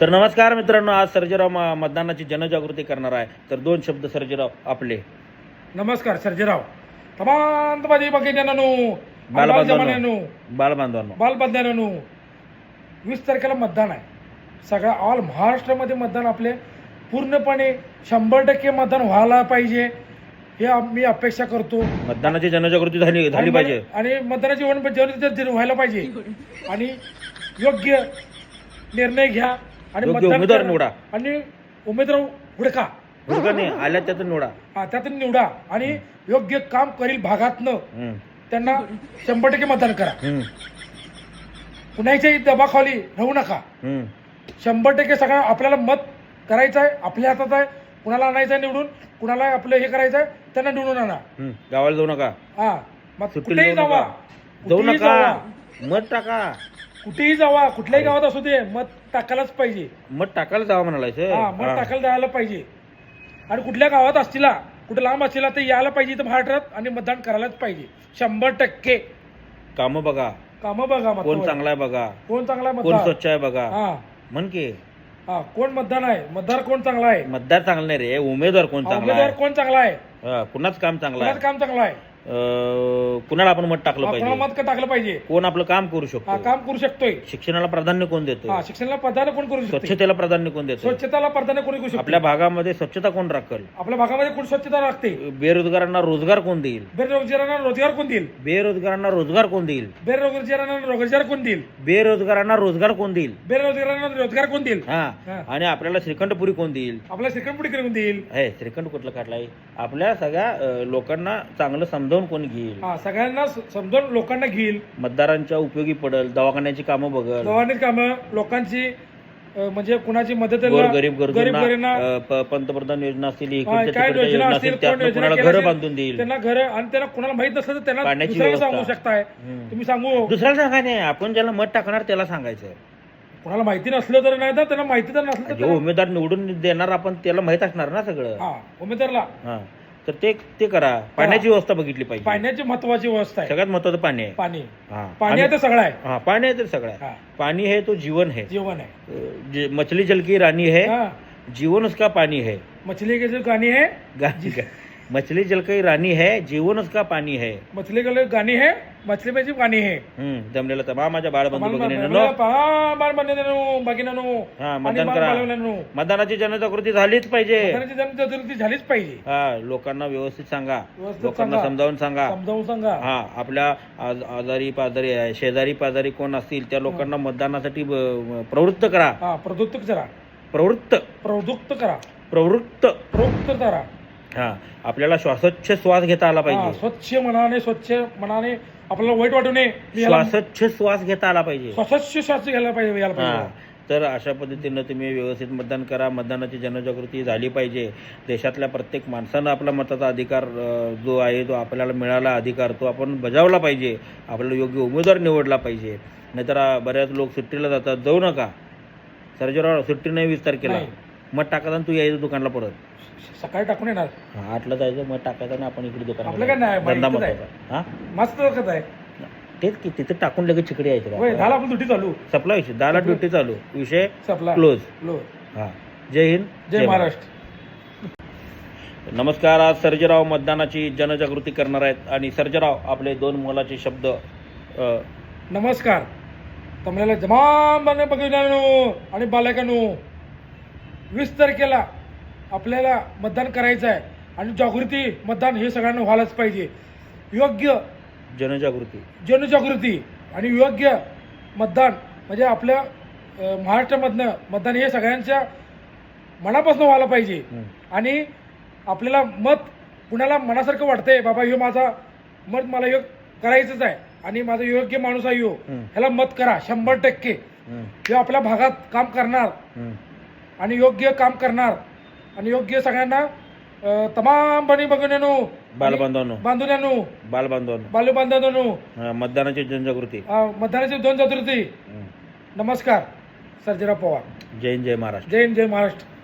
तर नमस्कार मित्रांनो आज सर्जेराव म- मतदानाची जनजागृती करणार आहे. तर दोन शब्द सर्जेराव आपले. नमस्कार सर्जेराव. तमाम माझी बघितल्यानं बालबांधवांनो. बालबांधवांनो. बालबंधाऱ्यानो वीस तारखेला मतदान आहे. सगळ्या ऑल महाराष्ट्रामध्ये मतदान आपले. पूर्णपणे शंभर टक्के मतदान व्हायला पाहिजे हे मी अपेक्षा करतो. मतदानाची जनजागृती झाली झाली पाहिजे. आणि मतदानाची जीवन व्हायला पाहिजे. आणि योग्य निर्णय घ्या. आणि योग्य मतदान उमेदवार करा. निवडा. आणि उमेदवार हुडका. आल्या त्यातून निवडा. हा, त्यातून निवडा. आणि योग्य काम करील भागातनं हम्म, त्यांना शंभर टक्के मतदान करा. हम्म, कुणाच्याही दबाखाली राहू नका. हम्म. शंभर टक्के सगळं आपल्याला मत करायचं आहे आपल्या हातात आहे. कुणाला आणायचं आहे निवडून कुणाला आपलं हे करायचं आहे त्यांना निवडून आणा. हम्म. गावाला जाऊ नका. हा मग सुट्टीला कुठेही जाऊ जावा. नका जाऊ कुठेही नका. जावा. मत टाका. कुठेही जावा कुठल्याही गावात असू दे मत टाकायलाच पाहिजे. मत टाकायला जावा म्हणालायचं हा मत टाकायला जायला पाहिजे. आणि कुठल्या गावात असतीला कुठे लांब असतीला तर यायला पाहिजे इथं महाराष्ट्रात आणि मतदान करायलाच पाहिजे. शंभर टक्के. काम बघा. कामं बघा कोण चांगला आहे बघा. कोण चांगला कोण मतदार स्वच्छ आहे बघा. हा. म्हण की. हा कोण मतदान आहे? मतदार कोण चांगला आहे? मतदार चांगला नाही रे उमेदवार कोण चांगला उमेदवार आहे? कोण चांगला आहे? हा, कुणाच काम चांगलं कुणाचं आहे काम चांगलं आहे? कुणाला आपण मत टाकलं कोणाला पाहिजे? मत का टाकलं पाहिजे? कोण आपलं काम करू हा शकतो काम करू शकतोय. शिक्षणाला प्राधान्य कोण देतो हा शिक्षणाला प्राधान्य कोण करू शकतो स्वच्छतेला प्राधान्य कोण देतो स्वच्छताला प्राधान्य कोणी करू शकतो आपल्या भागामध्ये स्वच्छता कोण राखल? आपल्या भागामध्ये कोण स्वच्छता राखते? बेरोजगारांना रोजगार कोण देईल? बेरोजगारांना रोजगार कोण देईल? बेरोजगारांना रोजगार कोण देईल? बेरोजगारांना रोजगार कोण देईल? बेरोजगारांना रोजगार कोण देईल? बेरोजगारांना रोजगार कोण देईल? हा. हा. आणि आपल्याला श्रीखंडपुरी कोण देईल? आपल्या श्रीखंडपुडी करून देईल? हे श्रीखंड कुठलं काढलाय. आपल्या सगळ्या अं, लोकांना चांगलं समजावून कोण घेईल? हा सगळ्यांना स- समजावून लोकांना घेईल. मतदारांच्या उपयोगी पडेल दवाखान्याची कामं बघल. गव्हाणीच कामं लोकांची अं, म्हणजे कुणाची मदत गोर गरीब गरीब गरजूंना गरीबांना अं, प- पंतप्रधान योजना असतील इकडच्या काय तिकडच्या योजना योजना असतील असतील कोण त्यातनं योजना कुणाला केल्या घरं असेल, बांधून देईल? त्यांना घर आणि त्यांना कुणाला माहीत नसलं तर त्यांना पाण्याची दुसऱ्याला व्यवस्था. सांगू शकताय. हम्म. तुम्ही सांगू. दुसऱ्याला सांगा नाही आपण ज्याला मत टाकणार त्याला सांगायचं कुणाला माहिती नसलं तर नाही तर त्यांना माहिती तर नसलं तर जो त्यांना- उमेदवार निवडून देणार आपण त्याला माहीत असणार ना सगळं. हा उमेदवारला. हा. तर ते ते करा. पाण्याची व्यवस्था बघितली पाहिजे. पाण्याची महत्वाची व्यवस्था आहे. सगळ्यात महत्वाचं पाणी आहे. पाणी. हा. पाणी आहे तर सगळं आहे. हा पाणी आहे तर सगळं आहे. हा. पाणी है तो जीवन है जीवन आहे. अ, जे- मछली जल की रानी है हा. जीवन उसका पानी है मछली के जो गाणी है गाणी का- मछली जल की रानी है जीवन उसका पानी है। मछली के गाणी है मछली में जी गाणी है। हम्म जमलेला तमाम माझ्या बाळबंधू भगिनींनो हा मतदान करा। मतदानाची जनजागृती झालीच पाहिजे। जनजागृती झालीच पाहिजे. हा लोकांना व्यवस्थित सांगा. लोकांना. समजावून सांगा. समजावून सांगा. हा आपल्या आज- आजारी पाजारी आहे शेजारी पाजारी कोण असतील त्या लोकांना मतदानासाठी प्रवृत्त करा. हा प्रवृत्त करा. प्रवृत्त. प्रवृत्त करा. प्रवृत्त. प्रवृत्त करा. हा आपल्याला श्वासोच्छ श्वास घेता आला हा, पाहिजे. स्वच्छ मनाने स्वच्छ मनाने आपल्याला वाईट वाटू नये. मी याला श्वासोच्छ श्वास घेता आला पाहिजे. स्वच्छ श्वास घ्यायला पाहिजे हा तर अशा पद्धतीनं तुम्ही व्यवस्थित मतदान करा. मतदानाची जनजागृती झाली पाहिजे. देशातल्या प्रत्येक माणसानं आपला मताचा अधिकार अ, जो आहे तो आपल्याला मिळाला अधिकार तो आपण बजावला पाहिजे. आपल्याला योग्य उमेदवार निवडला पाहिजे. नाहीतर अ, बऱ्याच लोक सुट्टीला जातात. जाऊ नका. सर्जेराव सुट्टी नाही वीस तारखेला. नाही. मत टाकायचं आणि तू यायचं दुकानला परत. सकाळी टाकून येणार. हा, आठला जायचं मत टाकायचं आणि आपण इकडे आपलं काय नाही, दुकान धंदा माहितीच आहे. महत्त्वाचा हा? मस्त कसं आहे. तेच की तिथं टाकून लगेच चिकडे यायचं होय? झाला आपण दुटी चालू. सपला विषय दहाला ड्युटी चालू. विषय सपला. क्लोज लो हा. जय हिंद जय महाराष्ट्र. नमस्कार आज सर्जेराव मतदानाची जनजागृती करणार आहेत आणि सर्जेराव आपले दोन मोलाचे शब्द अ, नमस्कार. तुम्हाला जमाम बने बघितल्यानो आणि बालकांनो वीस तारखेला आपल्याला मतदान करायचं आहे. आणि जागृती मतदान हे सगळ्यांना व्हायलाच पाहिजे. योग्य जनजागृती. जनजागृती आणि योग्य मतदान म्हणजे आपल्या अ, महाराष्ट्रामधनं मतदान हे सगळ्यांच्या मनापासून व्हायला पाहिजे. हं. आणि आपल्याला मत कुणाला मनासारखं वाटतंय बाबा ह्यो माझा मत मला योग करायचंच आहे आणि माझा योग्य माणूस आहे ह्यो हं. ह्याला मत करा शंभर टक्के. हं, ह्यो आपल्या भागात काम करणार हं. आणि योग्य काम करणार. आणि योग्य सगळ्यांना अ, तमाम बनी बघण्यानो बालबांधवांनो. बांधवण्यानो बालबांधवांनो. बालू बांधवांनो हा, मतदानाची जनजागृती. अ, मतदानाची दोन हं. नमस्कार सर्जेराव पवार. जय हिंद जय महाराष्ट्र. जय हिंद जय महाराष्ट्र.